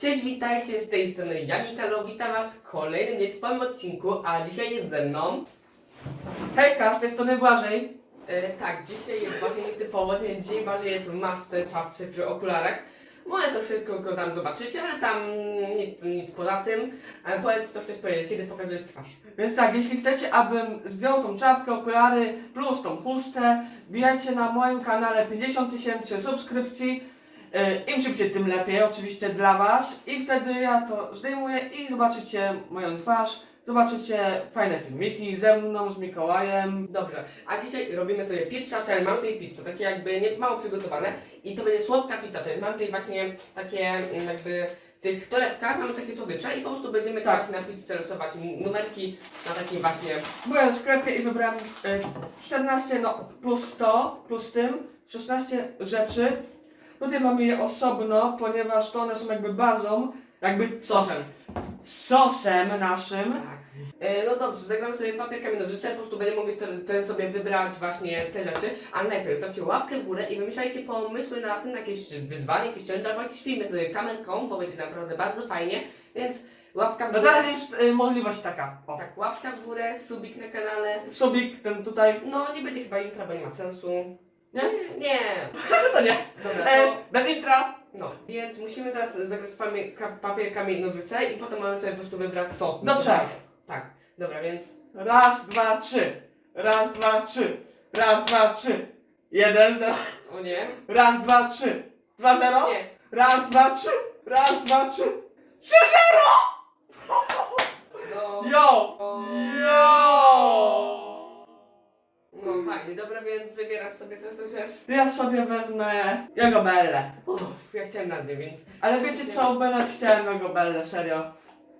Cześć, witajcie z tej strony ja Mikalo, witam was w kolejnym nietypowym odcinku, a dzisiaj jest ze mną. Hejka, z tej strony Błażej. E, tak, dzisiaj jest właśnie nietypowo, dzisiaj Błażej jest w masce, czapce przy okularach. Może to wszystko tam zobaczycie, ale tam nic, nic poza tym. Ale powiedz co chcesz powiedzieć, kiedy pokazujesz twarz. Więc tak, jeśli chcecie, abym zdjął tą czapkę, okulary plus tą chustę, wbijajcie na moim kanale 50 tysięcy subskrypcji. Yy, Im szybciej, tym lepiej, oczywiście dla Was. I wtedy ja to zdejmuję i zobaczycie moją twarz. Zobaczycie fajne filmiki ze mną, z Mikołajem. Dobrze, a dzisiaj robimy sobie pizza, czyli mam tutaj pizzę, takie jakby nie, mało przygotowane i to będzie słodka pizza, czyli mam tutaj właśnie takie mm, jakby tych torebkach mamy takie słodycze i po prostu będziemy Tak. tak. na pizzę rysować numerki na takim właśnie Byłem w sklepie i wybrałem y, 14 no, plus 100, plus tym 16 rzeczy. Tutaj mamy je osobno, ponieważ to one są jakby bazą, jakby sosem. sosem naszym. Tak. E, no dobrze, zagram sobie papier, kamień, nożyce, po prostu będziemy mogli te, te sobie wybrać właśnie te rzeczy, ale najpierw zostawcie łapkę w górę i wymyślajcie pomysły na następne jakieś wyzwanie, jakieś challenge albo jakieś filmy sobie kamerką, bo będzie naprawdę bardzo fajnie, więc łapka w No górę. teraz jest y, możliwość taka. O. Tak, łapka w górę, subik na kanale. Subik ten tutaj. No, nie będzie chyba intra, bo nie ma sensu. Nie? Nie. No to nie. Dobra, E, to, bez intra. no. Więc musimy teraz zagrać pamie- ka- papierkami nożyce i potem mamy sobie po prostu wybrać sos. Do trzech. Tak. Dobra, więc Raz, dwa, trzy. Raz, dwa, trzy. Raz, dwa, trzy. Jeden, zero. o nie. Raz, dwa, trzy. Dwa, zero. Nie. Raz, dwa, trzy. Raz, dwa, trzy. Trzy, zero! No. Yo! Yo! Fajnie, dobra, więc wybierasz sobie co chcesz. To ja sobie wezmę jego belle. Uff, ja chciałem na więc Ale wiecie co, będę chciałem jego belle, serio.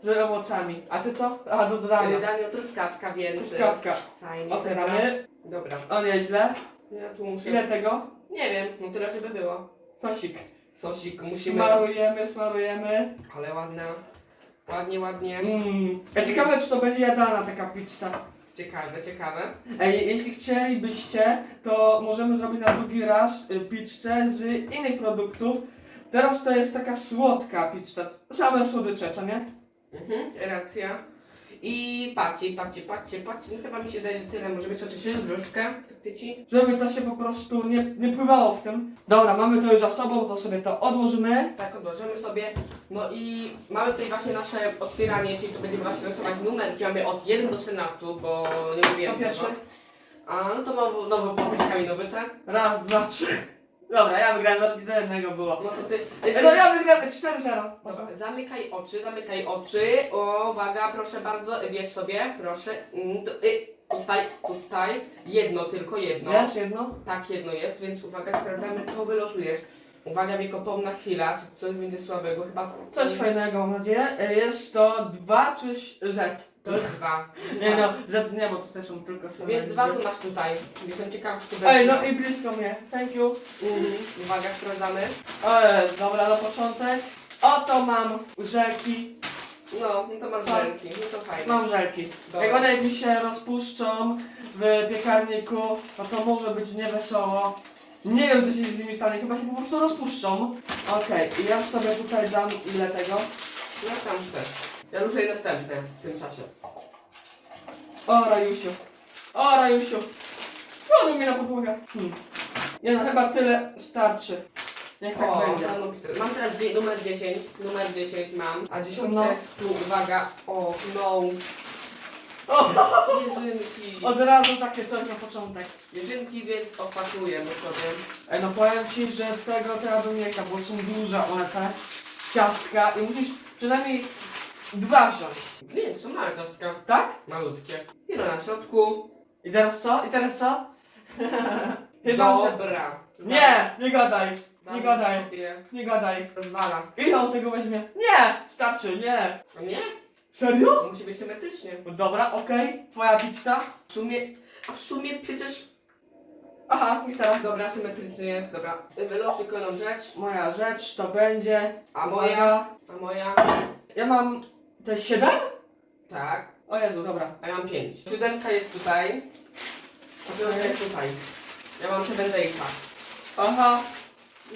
Z owocami. A ty co? A do dodania. Daniel truskawka, więc Truskawka. fajnie. Otwieramy. Dobra. O nieźle. Ja tu muszę. Ile tego? Nie wiem, no tyle żeby było. Sosik. Sosik musimy. Smarujemy, smarujemy. Ale ładna. Ładnie, ładnie. Mmm. Ja ciekawe, czy to będzie jadalna taka pizza. Ciekawe, ciekawe. Ej, jeśli chcielibyście, to możemy zrobić na drugi raz y, pizzę z innych produktów. Teraz to jest taka słodka pizza. Same słodycze, co nie? Mhm, racja. I patrzcie, patrzcie, patrzcie, patrzcie. No chyba mi się daje, że tyle może być oczywiście z troszkę. Faktycznie. Żeby to się po prostu nie, nie pływało w tym. Dobra, mamy to już za sobą, to sobie to odłożymy. Tak, odłożymy sobie. No i mamy tutaj właśnie nasze otwieranie, czyli tu będziemy właśnie rysować numerki. Mamy od 1 do 13, bo nie mówiłem Po pierwsze. tego. A no to mam nową papier nowyce. Raz, dwa, trzy. Dobra, ja wygrałem, do jednego było. No to ty. No ja wygrałem 4-0. Dobra, zamykaj oczy, zamykaj oczy. O, uwaga, proszę bardzo, wiesz sobie, proszę. Mm, y, tutaj, tutaj. Jedno, tylko jedno. Jest jedno? Tak, jedno jest, więc uwaga, sprawdzamy, co wylosujesz. Uwaga, wiekopomna chwila, czy coś będzie słabego, chyba. Coś fajnego, mam nadzieję. E, Jest to 2 czy Z? To jest dwa. Nie no, Z nie, bo tutaj są tylko same Więc dwa tu masz tutaj. Jestem ciekaw, czy Ej, będzie. no i blisko mnie. Thank you. Mhm. Uwaga, sprawdzamy. Ej, dobra, na początek. Oto mam żelki. No, no to masz Tak. żelki, no to fajnie. Mam żelki. Dobra. Jak one mi się rozpuszczą w piekarniku, no to może być niewesoło. Nie wiem, co się z nimi stanie, chyba się po prostu rozpuszczą. Okej, i ja sobie tutaj dam ile tego. No tam chcesz. Ja ruszę następne w tym czasie. O, Rajusiu. O, Rajusiu. Spadł mi na podłogę. Hmm. Nie no, chyba tyle starczy. Niech tak o, będzie. no, no, mam teraz dzie- numer 10, numer 10 mam, a dziesiątka No. jest tu, uwaga, o, no, jeżynki, od razu takie coś na początek. jeżynki, więc opakujemy sobie. Ej, no powiem ci, że z tego nie chciał, bo są duże one te ciastka i musisz przynajmniej dwa wziąć. Nie, są małe ciastka, Tak? malutkie. Jedno na środku, I teraz co? I teraz co? Chyba, że... dobra. Nie! Nie gadaj! Damy Nie gadaj! sobie- Nie gadaj! Rozwala. Ile on tego weźmie? Nie! Starczy, nie! A nie? Serio? To musi być symetrycznie. No Dobra, okej. Twoja pizza. W sumie, a w sumie przecież... Aha, i teraz. Dobra, symetrycznie jest, dobra. Wylosuj kolejną rzecz, Moja rzecz to będzie... a moja, Uwaga. a moja, Ja mam... To jest 7? tak, O Jezu, dobra. a ja mam pięć. Siódemka jest tutaj, a piątka jest tutaj. Ja mam siedem. Aha.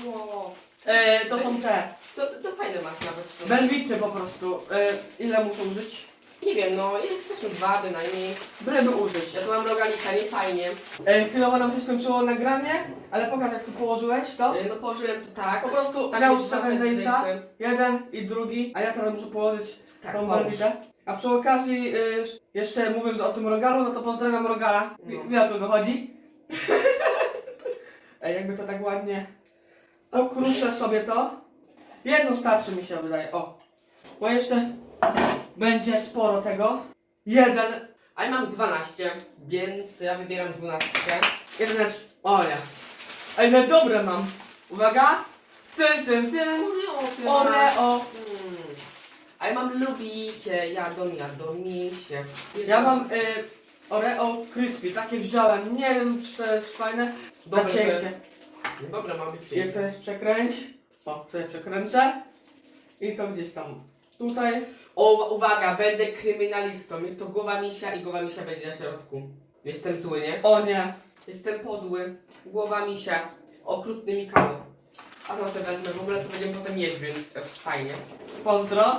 Wow. E, to są te. To, to, fajne masz nawet. to. Belwity po prostu. Y, ile muszę użyć? Nie wiem, no ile chcesz? No Dwa bynajmniej. Bryby użyć. Ja tu mam rogalika, nie fajnie. E, chwilowo nam się skończyło nagranie, ale pokaż jak tu położyłeś to. E, No położyłem to tak. Po prostu Tak, miał dwa 7 daysa, daysy. jeden i drugi, a ja teraz muszę położyć Tak, tą połóż. A przy okazji, y, jeszcze mówiąc o tym rogalu, no to pozdrawiam rogala. Wie, No. wie o kogo chodzi. Ej, jakby to tak ładnie okruszę sobie to. Jedno starczy mi się wydaje, o. Bo jeszcze będzie sporo tego. Jeden, A ja mam 12, więc ja wybieram 12. jeden lecz, o ja. Ej, no dobre mam. Uwaga. Tym, tym, tym. Oreo. Hmm. A ja mam lubicie, jadą, jadą misie. Ja mam y, Oreo Crispy, takie wziąłem. Nie wiem, czy to jest fajne. Dobre to jest. Dobra, ma być Jak to jest przekręć. O, sobie przekręcę. I to gdzieś tam tutaj. O, uwaga, będę kryminalistą. Jest to głowa misia i głowa misia będzie na środku. Jestem zły, nie? O nie. Jestem podły. Głowa misia. Okrutny Mikalo. A to sobie wezmę, w ogóle to będziemy potem jeść, więc to jest fajnie. Pozdro.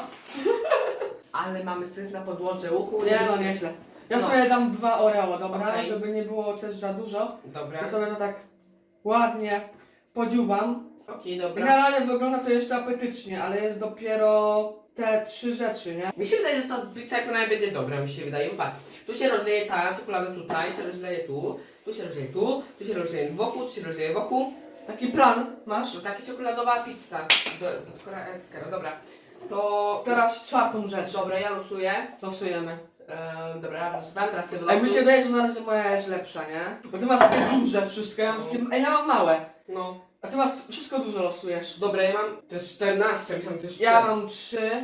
Ale mamy syf na podłodze, uchu. Nie no, nieźle. Ja No. sobie dam dwa Oreo, dobra? Okej. Żeby nie było też za dużo. Dobra. Ja sobie to tak ładnie podziubam. Okej, dobra. Generalnie wygląda to jeszcze apetycznie, ale jest dopiero te trzy rzeczy, nie? Mi się wydaje, że ta pizza jak ona będzie dobra, mi się wydaje. Patrz, tu się rozleje ta czekolada tutaj, się rozleje tu, tu się rozleje tu, tu się rozleje wokół, tu się rozleje wokół. Taki plan masz? No taka czekoladowa pizza. Do, do dobra. To... Teraz czwartą rzecz. Dobra, ja losuję. Losujemy. Ehm, dobra, ja losowałem, teraz ty Ej, mi się wylosuj. wydaje, że na razie moja jest lepsza, nie? Bo ty masz takie duże wszystko, ja mam takie... Ej, ja mam małe. No, A ty masz wszystko dużo losujesz. dobra, ja mam... To jest 14, myślałem, 3. Ja mam trzy.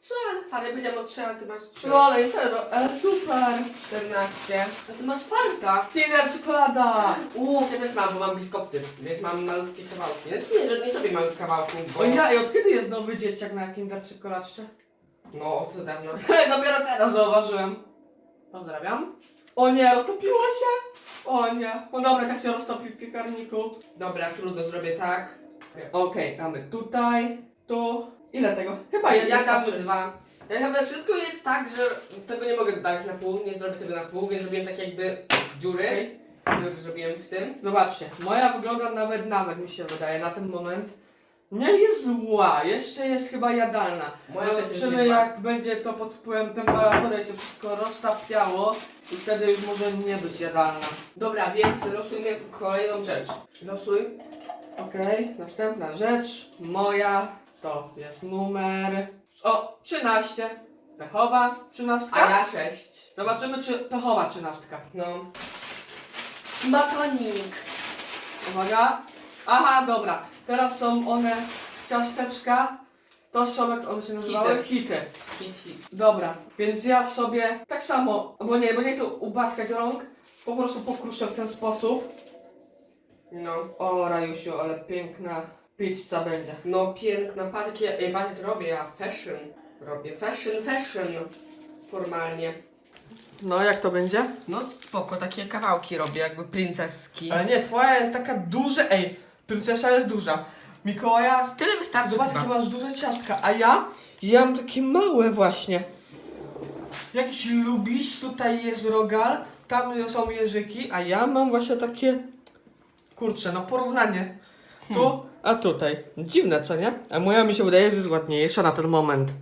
Co, ale powiedziałem o 3, ale ty masz 3. No ale serio, ale super. 14. A ty masz farta. Kinder czekolada. Uuu, ja też mam, bo mam biskopty, więc mam malutkie kawałki. Znaczy nie, że nie sobie małych kawałków, bo... O ja, i od kiedy jest nowy dzieciak na Kinder czekoladce? No, od dawna. Dopiero teraz zauważyłem. Pozdrawiam. O nie, roztopiło się. O nie. No dobra, tak się roztopi w piekarniku. Dobra, trudno, zrobię tak. Okej, mamy tutaj, tu. Ile tego? Chyba jedno Ja dam starczy. dwa. Ja chyba wszystko jest tak, że tego nie mogę dać na pół, nie zrobię tego na pół, więc zrobiłem tak jakby dziury. Okej. Dziury zrobiłem w tym. Zobaczcie, moja wygląda nawet, nawet mi się wydaje na ten moment. Nie jest zła, jeszcze jest chyba jadalna. Moja też jest Zobaczymy niezła. jak będzie to pod wpływem temperatury się wszystko roztapiało i wtedy już może nie być jadalna. Dobra, więc losujmy kolejną rzecz. Losuj. Okej, następna rzecz, moja to jest numer o 13. Pechowa trzynastka. A ja sześć. Zobaczymy czy pechowa trzynastka. No. Matonik. Uwaga. Aha, dobra. Teraz są one ciasteczka. To są jak one się nazywały? Hity. Hit, hit. Dobra, więc ja sobie tak samo, bo nie, bo nie chcę ubaskać rąk, po prostu pokruszę w ten sposób. No. O, Rajusiu, ale piękna pizza będzie. No piękna, patrz jak ja, patrz robię, ja fashion robię, fashion, fashion formalnie. No, jak to będzie? No spoko, takie kawałki robię, jakby princeski. Ale nie, twoja jest taka duża, ej, princesa jest duża. Mikołaja, Tyle wystarczy zobacz chyba. jakie masz duże ciastka, a ja, ja mam takie małe właśnie. Jakiś lubisz, tutaj jest rogal, tam są jeżyki, a ja mam właśnie takie, kurczę, no porównanie. Tu, a tutaj. Dziwne, co nie? A moja mi się wydaje, że jest ładniejsza na ten moment.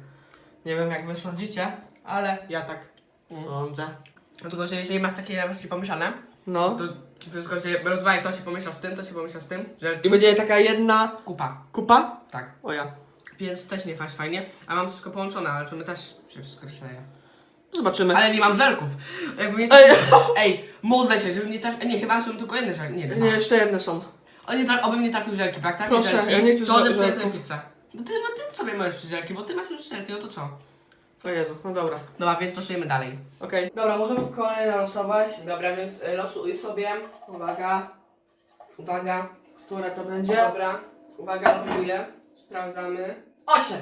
Nie wiem jak wy sądzicie, ale ja tak sądzę. No tylko, że jeżeli masz takie właśnie pomyślane, No. to wszystko się rozwali, to się pomyśla z tym, to się pomyśla z tym, że I będzie taka jedna kupa, kupa? tak. O ja. Więc też nie fasz fajnie, a mam wszystko połączone, ale my też się wszystko rozleje. Zobaczymy. Ale nie mam żelków. Jakby nie Ej, Ej, modlę się, żeby mnie trafił. Nie, chyba są tylko jedne żelki. Nie, dwa. nie, jeszcze jedne są. On nie traf... Oby mnie trafił żelki, tak? Proszę, żelki. ja nie chcę to żel- zepsuję żelków. pizzę. No ty, bo ty sobie możesz żelki, bo ty masz już żelki, no to co? O Jezu, no dobra. Dobra, więc losujemy dalej. Okej. Dobra, możemy kolejne losować. Dobra, więc y, losuj sobie. Uwaga, Uwaga. które to będzie? Dobra. Uwaga, losuję. Sprawdzamy. Osiem.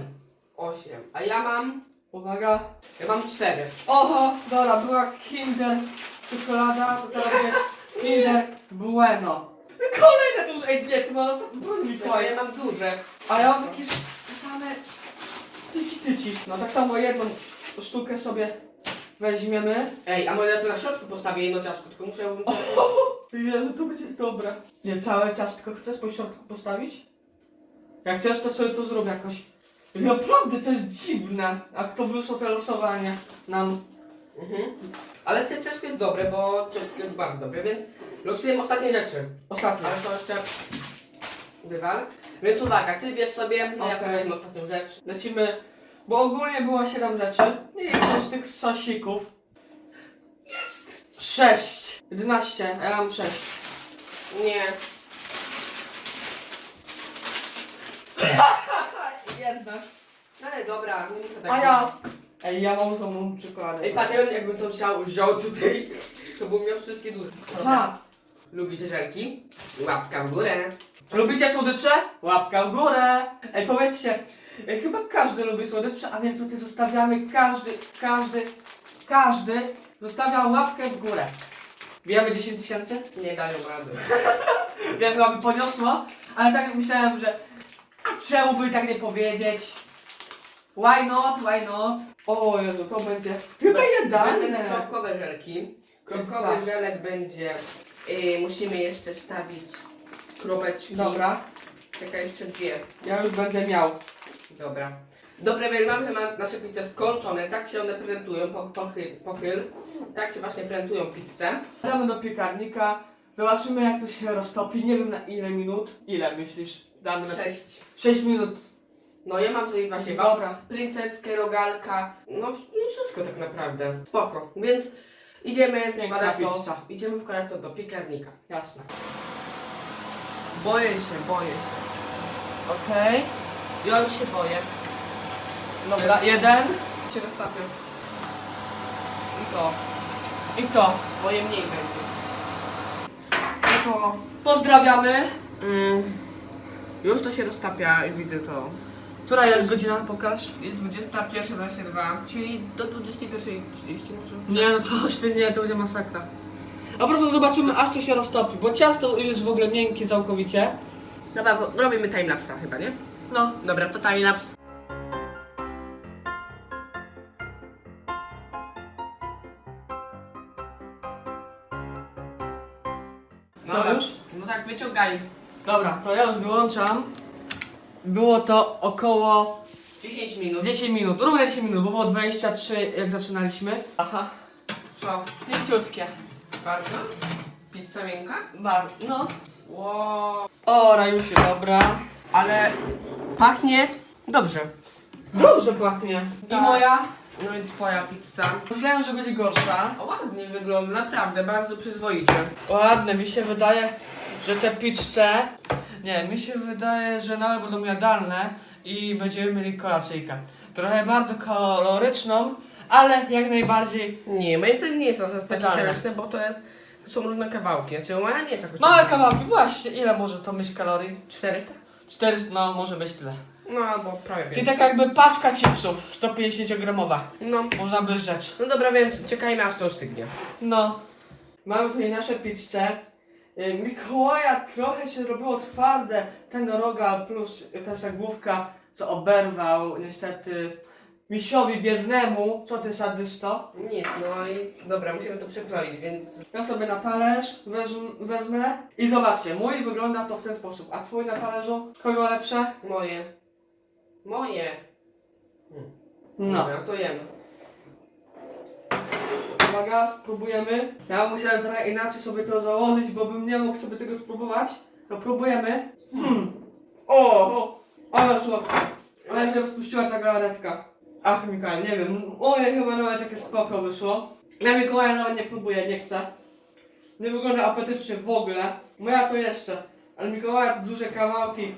Osiem. A ja mam... Uwaga. Ja mam cztery. Oho, dobra, była Kinder czekolada, to teraz będzie Kinder Bueno. Kolejne duże, ej nie, ty masz broń Ja Mikołaj. mam duże. A ja mam takie same tyci tyci. No tak samo jedną sztukę sobie weźmiemy. Ej, a może ja tu na środku postawię jedno ciastko, tylko muszę... Jezu, to będzie dobre. Nie, całe ciastko chcesz po środku postawić? Jak chcesz, to sobie to zrób jakoś. Naprawdę, to jest dziwne, jak to wyszło te losowanie nam. Mhm. Ale te ciastko jest dobre, bo ciastko jest bardzo dobre, więc losujemy ostatnie rzeczy. Ostatnio. Ale to jeszcze wywal. Więc uwaga, ty bierz sobie, no ja Okej. sobie wezmę ostatnią rzecz. Lecimy, bo ogólnie było 7 rzeczy. I z tych sosików. Jest! 6. 11, a ja mam 6. Nie. Jednak. No ale dobra, nie muszę tak A ja. Ej, ja mam tą czekoladę. Ej, patrz, ja bym- jakbym to wziął, wziął tutaj, to bym miał wszystkie duże. Aha. Lubicie żelki? Łapka w górę. Lubicie słodycze? Łapka w górę! Ej, powiedzcie, e, chyba każdy lubi słodycze, a więc tutaj zostawiamy każdy, każdy, każdy zostawia łapkę w górę. Wiemy 10 tysięcy? Nie dają rady. Wiem, chyba by poniosło, ale tak myślałem, że a czemu by tak nie powiedzieć? Why not, why not? O Jezu, to będzie chyba Będą jadalne. kropkowe żelki. Kropkowy żelek będzie. Y, musimy jeszcze wstawić kropeczki. Dobra, Czekaj, jeszcze dwie. ja już będę miał. Dobra. Dobra, więc mamy nasze pizze skończone. Tak się one prezentują. Po, pochyl, pochyl. Tak się właśnie prezentują pizze. Damy do piekarnika, zobaczymy jak to się roztopi, nie wiem na ile minut. Ile myślisz? Damy na Sześć. 6 minut. No ja mam tutaj właśnie Dobra. princeskę, rogalka. No, no wszystko tak naprawdę. Spoko. Więc idziemy Piękna wkładać to, pizza. idziemy wkładać to do piekarnika. Jasne. Boję się, boję się. Okej. Ja już się boję. Dobra, jeden. Się rozstawię. I to. I to. Moje mniej będzie. I to. Pozdrawiamy. Mm, już to się roztapia i widzę to. Która jest godzina? Pokaż. Jest 21.22, czyli do 21.30 może? Nie, no coś ty nie, to będzie masakra. A po prostu zobaczymy aż to się roztopi, bo ciasto już jest w ogóle miękkie całkowicie. Dobra, bo robimy timelapsa chyba, nie? No. Dobra, to timelapse. No dobrze. już? No tak, wyciągaj. Dobra, to ja już wyłączam. Było to około 10 minut. 10 minut, równe 10 minut, bo było 23 jak zaczynaliśmy. Aha, Co? mięciutkie. Bardzo? Pizza miękka? Bar, no. Wow. O, Rajusie, dobra. Ale pachnie dobrze. Dobrze pachnie. I Tak. moja? No i twoja pizza. Myślałem, że będzie gorsza. O, ładnie wygląda, naprawdę, bardzo przyzwoicie. Ładne, mi się wydaje, że te pizzce, nie, mi się wydaje, że nawet będą jadalne i będziemy mieli kolacyjkę. Trochę bardzo koloryczną, ale jak najbardziej Nie, moim zdaniem nie są aż takie Totalne. kaleczne, bo to jest, są różne kawałki. Znaczy moja nie jest jakoś... małe kawałki. Właśnie, ile może to mieć kalorii? 400? 400, no może być tyle. No albo prawie Czyli tak jakby paczka chipsów 150 gramowa. No. Można by rzec. no dobra, więc czekajmy aż to ostygnie. No. Mamy tutaj nasze pizzę. Y, Mikołaja trochę się zrobiło twarde. Ten rogal plus jakaś ta główka, co oberwał niestety misiowi biednemu. Co ty sadysto? Nic, no i dobra, musimy to przekroić, więc... Ja sobie na talerz wezm, wezmę i zobaczcie, mój wygląda to w ten sposób, a twój na talerzu? Kogo lepsze? Moje. Moje. No. Dobra, to jemy. Uwaga, spróbujemy. Ja musiałem trochę inaczej sobie to założyć, bo bym nie mógł sobie tego spróbować. To próbujemy. Hmm. O, ale słodko. Ale się rozpuściła ta galaretka. Ach, Mikołaj, nie wiem. Moje chyba nawet takie spoko wyszło. Ja Mikołaja nawet nie próbuję, nie chcę. Nie wygląda apetycznie w ogóle. Moja to jeszcze. Ale Mikołaja to duże kawałki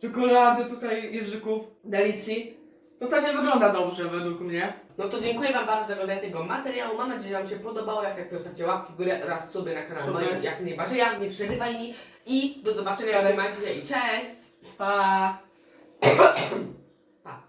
czekolady, tutaj jeżyków, delicji. No to nie wygląda dobrze według mnie. No to dziękuję Wam bardzo za oglądanie tego materiału. Mam nadzieję, że Wam się podobało. Jak tak, to zostawcie łapki w górę oraz suby na kanale Suby. moim, jak najbardziej. Jak nie przerywaj mi. I do zobaczenia, trzymajcie się i cześć! Pa! Pa!